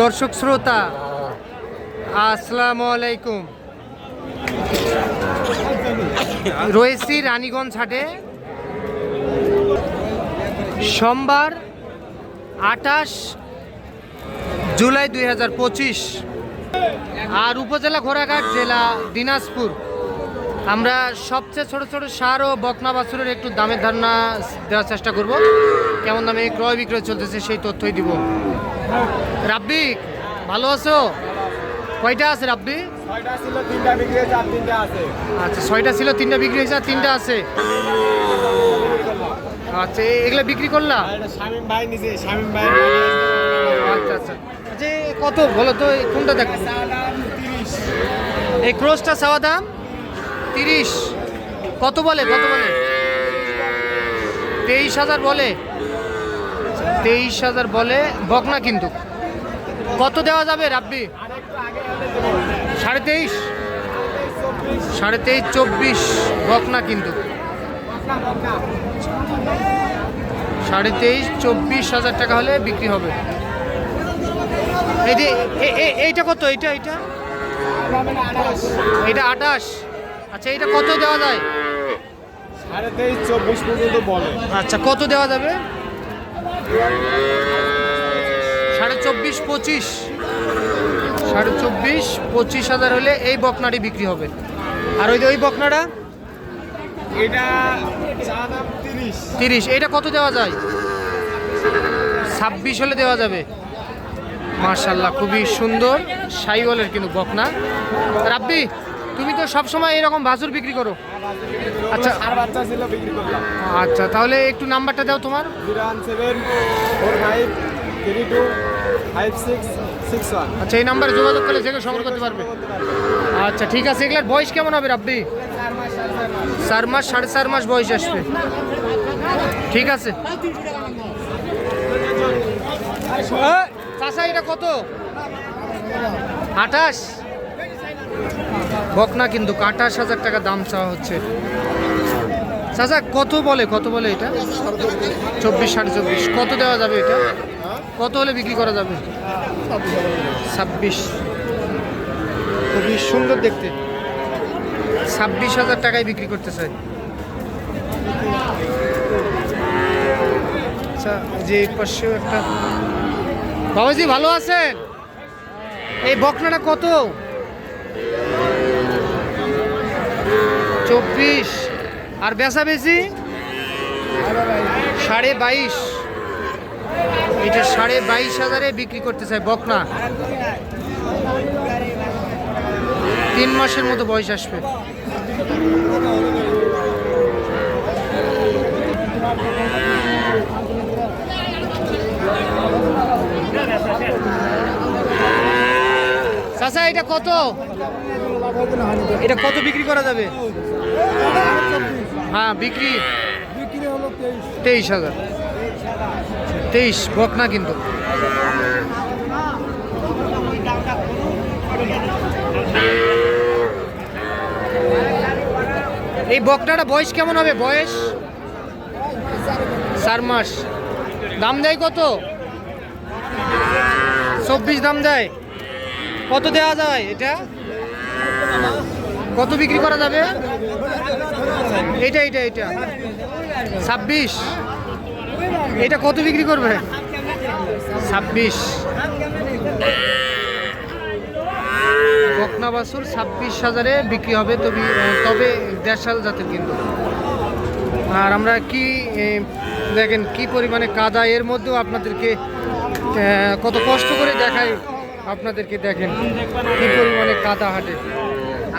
দর্শক শ্রোতা, আসসালামু আলাইকুম। রয়েছি রানীগঞ্জ হাটে। সোমবার আঠাশ জুলাই দুই হাজার পঁচিশ। আর উপজেলা ঘোড়াঘাট জেলা দিনাজপুর। আমরা সবচেয়ে ছোট ছোট সার ও বকনা বাছুরের একটু দামের ধারণা দেওয়ার চেষ্টা করব। কেমন দামে ক্রয় বিক্রয় চলতেছে সেই তথ্যই দিব। রাব্বি ভালো আছো? কয়টা আছে রাব্বি? ছয়টা ছিল তিনটা বিক্রি হয়েছে আর তিনটা আচ্ছা ছয়টা ছিল তিনটা বিক্রি হয়েছে আর তিনটা আছে। আচ্ছা এগুলো বিক্রি করলা? আচ্ছা আচ্ছা। এ কত বলো তো কোনটা দেখো এই ক্রোসটা চাওয়া দাম? তিরিশ। কত বলে কত বলে? তেইশ হাজার বলে। তেইশ হাজার বলে বকনা কিন্তু। কত দেওয়া যাবে, রাব্বি? সাড়ে তেইশ। সাড়ে তেইশ, চব্বিশ। বকনা কিন্তু। সাড়ে তেইশ, চব্বিশ হাজার টাকা হলে বিক্রি হবে। এই যে এইটা কত? এইটা এইটা? এটা আঠাশ। আচ্ছা এটা কত দেওয়া যায়? সাড়ে তেইশ চব্বিশ পর্যন্ত বলে। আচ্ছা কত দেওয়া যাবে? সাড়ে চব্বিশ পঁচিশ। সাড়ে চব্বিশ পঁচিশ হাজার হলে এই বকনাটি বিক্রি হবে। আর ওই ওই বকনাটা? এটা তিরিশ। এইটা কত দেওয়া যায়? ছাব্বিশ হলে দেওয়া যাবে। মার্শাল্লাহ খুবই সুন্দর সাইওয়ালের কিন্তু বকনা। রাব্বি তুমি তো সব সময় এরকম বাছুর বিক্রি করো? আচ্ছা। আর বাচ্চা ছিল বিক্রি করলাম। আচ্ছা তাহলে একটু নাম্বারটা দাও তোমার। Zero one seven four five three two five six six one. আচ্ছা এই নাম্বারে যোগাযোগ করলে কেউ সংগ্রহ করতে পারবে। আচ্ছা ঠিক আছে এগুলার বয়স কেমন হবে রাব্বি? চার মাস সাড়ে চার মাস বয়স আসবে। ঠিক আছে। চাচা এটা কত? আঠাশ? বকনা কিন্তু আঠাশ হাজার টাকা দাম চাওয়া হচ্ছে। চাচা কত বলে কত বলে এটা? চব্বিশ সাড়ে চব্বিশ। কত দেওয়া যাবে এটা? কত হলে বিক্রি করা যাবে? ছাব্বিশ। খুবই সুন্দর দেখতে। ছাব্বিশ হাজার টাকায় বিক্রি করতে চাই। আচ্ছা যে পাশেও একটা বাবাজি ভালো আছেন? এই বকনাটা কত? চব্বিশ। আর বেশি সাড়ে বাইশ। এটা সাড়ে বাইশ হাজারে বিক্রি করতে চাই বকনা। তিন মাসের মতো বয়স আসবে। চাচা, এটা কত? এটা কত বিক্রি করা যাবে? হ্যাঁ বিক্রি। তেইশ হাজার। তেইশ বকনা কিন্তু। এই বকনাটা বয়স কেমন হবে? বয়স? চার মাস। দাম দেয় কত? চব্বিশ দাম দেয়। কত দেওয়া যায় এটা? কত বিক্রি করা যাবে? এটা এটা এটা। ছাব্বিশ। এটা কত বিক্রি করবে? ছাব্বিশ। বকনা বাছুর ছাব্বিশ হাজারে বিক্রি হবে, তবে তবে দেড়শাল জাতের কিন্তু। আর আমরা কি দেখেন কি পরিমাণে কাদা, এর মধ্যেও আপনাদেরকে কত কষ্ট করে দেখাই। আপনাদেরকে দেখেন কি পরিমাণে কাদা হাটে।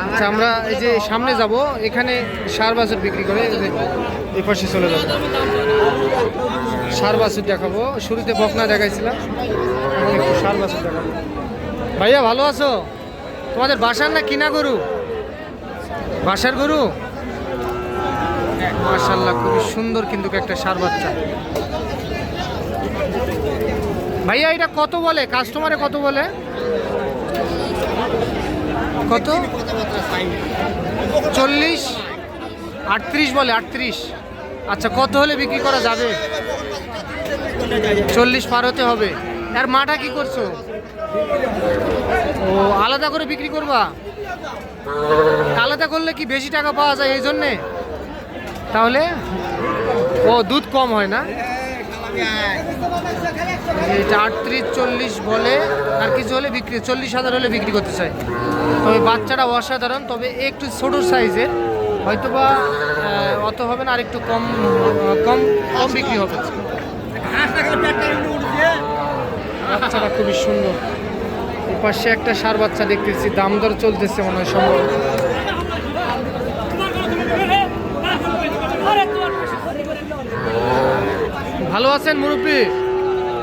আচ্ছা আমরা এই যে সামনে যাব, এখানে সার বাছুর বিক্রি করে এই পাশে চলে যাব। সার বাছুর দেখাবো। শুরুতে বকনা দেখাইছিলাম সার বাছুর দেখাবো। ভাইয়া, ভালো আছো? তোমাদের বাসার না কিনা গরু? বাসার গরু? মাশাল্লাহ খুবই সুন্দর কিন্তু একটা সার বাচ্চা। ভাইয়া, এটা কত বলে? কাস্টমারে কত বলে? কত? চল্লিশ? আটত্রিশ বলে, আটত্রিশ। আচ্ছা কত হলে বিক্রি করা যাবে? চল্লিশ পার হতে হবে। আর মাটা কি করছ? ও, আলাদা করে বিক্রি করবা? আলাদা করলে কি বেশি টাকা পাওয়া যায় এই জন্যে? তাহলে? ও, দুধ কম হয় না? এটা আটত্রিশ, চল্লিশ বলে, আর কিছু হলে বিক্রি, চল্লিশ হাজার হলে বিক্রি করতে চাই। তবে বাচ্চাটা অসাধারণ, তবে একটু ছোট সাইজের হয়তো বা অত হবে না, আর একটু কম কম কম বিক্রি হবে। বাচ্চাটা খুবই সুন্দর। পাশে একটা সার বাচ্চা দেখতেছি, দাম দর চলতেছে মনে হয় সম্ভব। ভালো আছেন মুরব্বী?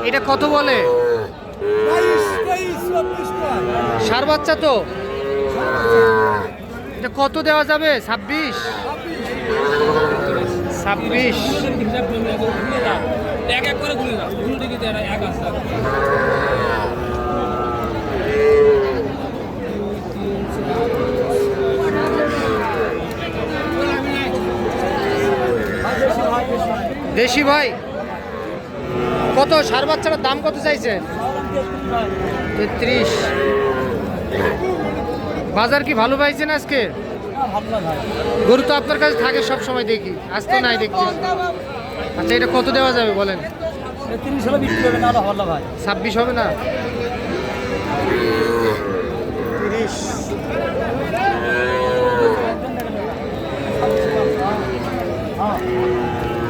এটা কত বলে? সার বাচ্চা তো? এটা কত দেওয়া যাবে? ছাব্বিশ? ছাব্বিশ। দেশি ভাই? কত? সার বাচ্চাটার দাম কত চাইছে? তেত্রিশ। বাজার কি ভালো পাইছেন আজকে? গরু তো আপনার কাছে থাকে সব সময় দেখি। আজ তো নাই দেখছি আচ্ছা এটা কত দেওয়া যাবে বলেন? ছাব্বিশ হবে না?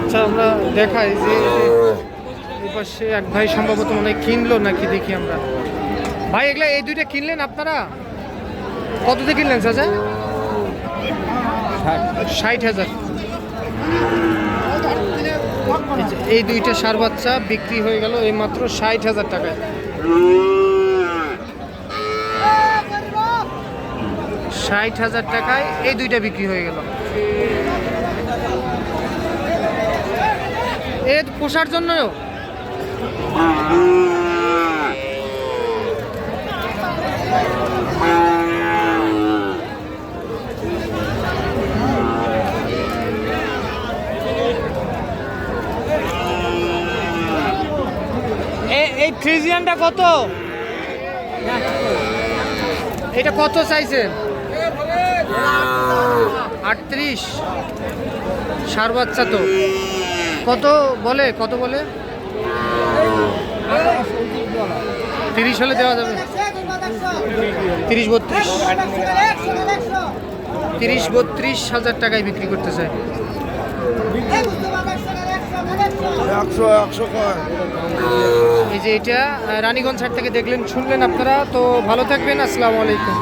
আচ্ছা আমরা দেখাই যে পাশে এক ভাই সম্ভবত মনে হয় কিনলো নাকি দেখি আমরা। ভাই, এগুলা এই দুইটা কিনলেন আপনারা? কত দিয়ে কিনলেন, চাচা? ষাট হাজার। এই দুইটা সার বাচ্চা বিক্রি হয়ে গেল এই মাত্র ষাট হাজার টাকায়। ষাট হাজার টাকায় এই দুইটা বিক্রি হয়ে গেল। এ, পোষার জন্য এই ফ্রিজিয়ানটা কত? এটা কত চাইছেন আটত্রিশ। সার বাচ্চা তো। কত বলে? কত বলে? তিরিশ হলে দেওয়া যাবে। তিরিশ বত্রিশ। তিরিশ বত্রিশ হাজার টাকায় বিক্রি করতে চাই। এই যে এটা রানীগঞ্জ হাট থেকে দেখলেন শুনলেন আপনারা তো ভালো থাকবেন আসসালামু আলাইকুম।